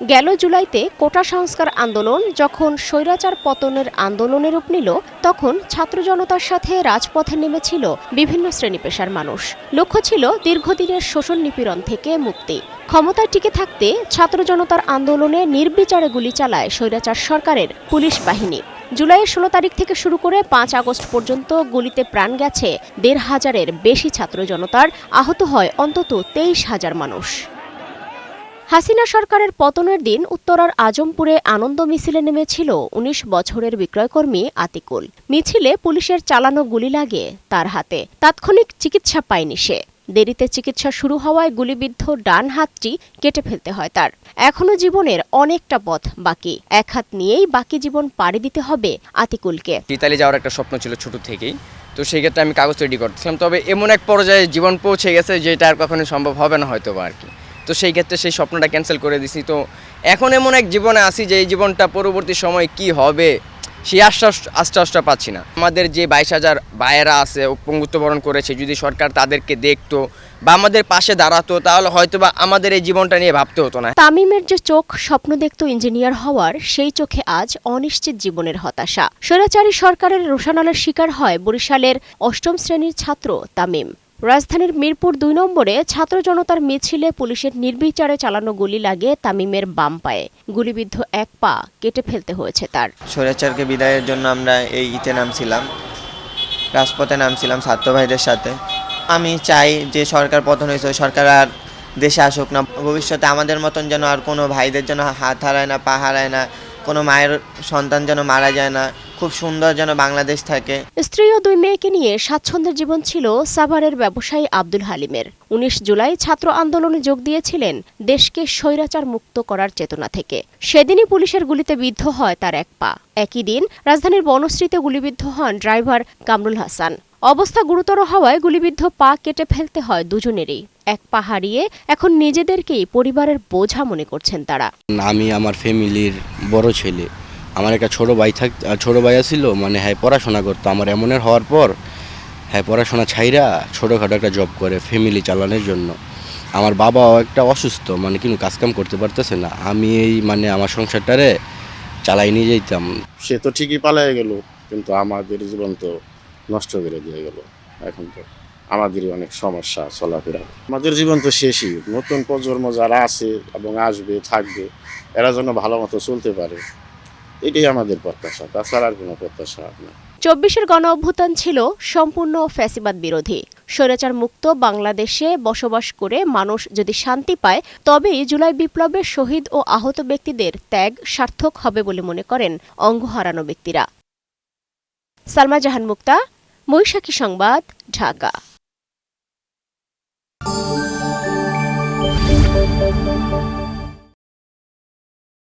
গেল জুলাইতে কোটা সংস্কার আন্দোলন যখন স্বৈরাচার পতনের আন্দোলনে রূপ নিল, তখন ছাত্র জনতার সাথে রাজপথে নেমেছিল বিভিন্ন শ্রেণি পেশার মানুষ। লক্ষ্য ছিল দীর্ঘদিনের শোষণ নিপীড়ন থেকে মুক্তি। ক্ষমতায় টিকে থাকতে ছাত্র জনতার আন্দোলনে নির্বিচারে গুলি চালায় স্বৈরাচার সরকারের পুলিশ বাহিনী। জুলাইয়ের ষোলো তারিখ থেকে শুরু করে পাঁচ আগস্ট পর্যন্ত গুলিতে প্রাণ গেছে দেড় হাজারের বেশি ছাত্র জনতার। আহত হয় অন্তত তেইশ হাজার মানুষ। হাসিনা সরকারের পতনের দিন উত্তরার আজমপুরে আনন্দ মিছিলে নেমেছিল ১৯ বছরের বিক্রয়কর্মী আতিকুল। মিছিলে পুলিশের চালানো গুলি লাগে তার হাতে। তাৎক্ষণিক চিকিৎসা পায়নি সে। দেরিতে চিকিৎসা শুরু হওয়ায় গুলিবিদ্ধ ডান হাতটি কেটে ফেলতে হয় তার। এখনও জীবনের অনেকটা পথ বাকি। এক হাত নিয়েই বাকি জীবন পাড়ি দিতে হবে আতিকুলকে। ইতালি যাওয়ার একটা স্বপ্ন ছিল ছোট থেকেই। তো সেই ক্ষেত্রে আমি কাগজ তৈরি করতেছিলাম। তবে এমন এক পর্যায়ে জীবন পৌঁছে গেছে যেটা আর কখনোই সম্ভব হবে না হয়তো আর কি। তো সেই ক্ষেত্রে সেই স্বপ্নটা ক্যান্সেল করে দিছি। তো এখন এমন এক জীবনে আসি যে এই জীবনটা পরবর্তী সময় কি হবে, সেই আশ্বাস, আশ্বাসটা পাচ্ছি না। আমাদের যে বাইশ হাজার বায়েরা আছে পঙ্গুত্ব বরণ করেছে, যদি সরকার তাদেরকে দেখতো বা আমাদের পাশে দাঁড়াতো, তাহলে হয়তো বা আমাদের এই জীবনটা নিয়ে ভাবতে হতো না। তামিমের যে চোখ স্বপ্ন দেখত ইঞ্জিনিয়ার হওয়ার, সেই চোখে আজ অনিশ্চিত জীবনের হতাশা। স্বৈরাচারী সরকারের রোশানলের শিকার হয় বরিশালের অষ্টম শ্রেণির ছাত্র তামিম। রাজধানীর মিরপুর দুই নম্বরে ছাত্র জনতার মিছিলে পুলিশের নির্বিচারে চালানো গুলি লাগে তামিমের বাম পায়ে। গুলিবিদ্ধ এক পা কেটে ফেলতে হয়েছে তার। স্বৈরাচারকে বিদায়ের জন্য আমরা এই ইতে নামছিলাম, রাজপথে নামছিলাম ছাত্র ভাইদের সাথে। আমি চাই যে সরকার পতন হয়েছে সরকার আর দেশে আসুক না। ভবিষ্যতে আমাদের মতন যেন আর কোনো ভাইদের যেন হাত হারায় না, পা হারায় না কোনো মায়ের সন্তান যেন মারা যায় না, খুব সুন্দর যেন বাংলাদেশ থাকে। স্ত্রী ও দুই মেয়েকে নিয়ে স্বাচ্ছন্দ্যের জীবন ছিল সাভারের ব্যবসায়ী আব্দুল হালিমের। উনিশ জুলাই ছাত্র আন্দোলনে যোগ দিয়েছিলেন দেশকে স্বৈরাচার মুক্ত করার চেতনা থেকে। সেদিনই পুলিশের গুলিতে বিদ্ধ হয় তার এক পা। একই দিন রাজধানীর বনশ্রীতে গুলিবিদ্ধ হন ড্রাইভার কামরুল হাসান। অবস্থা গুরুতর হওয়ায় গুলিবিদ্ধ পা কেটে ফেলতে হয় দুজনেরই। এক পা হারিয়ে এখন নিজেদেরকেই পরিবারের বোঝা মনে করছেন তারা। আমি আমার ফ্যামিলির বড় ছেলে। আমার একটা ছোট ভাই থাক ছোট ভাই ছিল মানে হ্যাঁ পড়াশোনা করতো। আমার এমনের হওয়ার পর হ্যাঁ পড়াশোনা ছাইরা ছোটোখাটো একটা জব করে ফ্যামিলি চালানোর জন্য। আমার বাবাও একটা অসুস্থ মানে কিন্তু কাজকাম করতে পারতেছে না। আমি এই মানে আমার সংসারটারে চালাই নিয়ে যেতাম সে তো ঠিকই পালিয়ে গেল কিন্তু আমাদের জীবন তো নষ্ট করে দিয়ে গেল এখন তো আমাদেরই অনেক সমস্যা চলাফেরা। আমাদের জীবন তো শেষই। নতুন প্রজন্ম যারা আছে এবং আসবে, থাকবে, এরা যেন ভালো মতো চলতে পারে, এটাই আমাদের প্রত্যাশা। তাছাড়া আর কোনো প্রত্যাশা না। চব্বিশের গণ অভ্যুত্থান ছিল সম্পূর্ণ ফ্যাসিবাদ বিরোধী। স্বৈরাচার মুক্ত বাংলাদেশে বসবাস করে মানুষ যদি শান্তি পায়, তবেই জুলাই বিপ্লবের শহীদ ও আহত ব্যক্তিদের ত্যাগ সার্থক হবে বলে মনে করেন অঙ্গ হারানো ব্যক্তিরা। সালমা জাহান মুক্তা বৈশাখী সংবাদ, ঢাকা।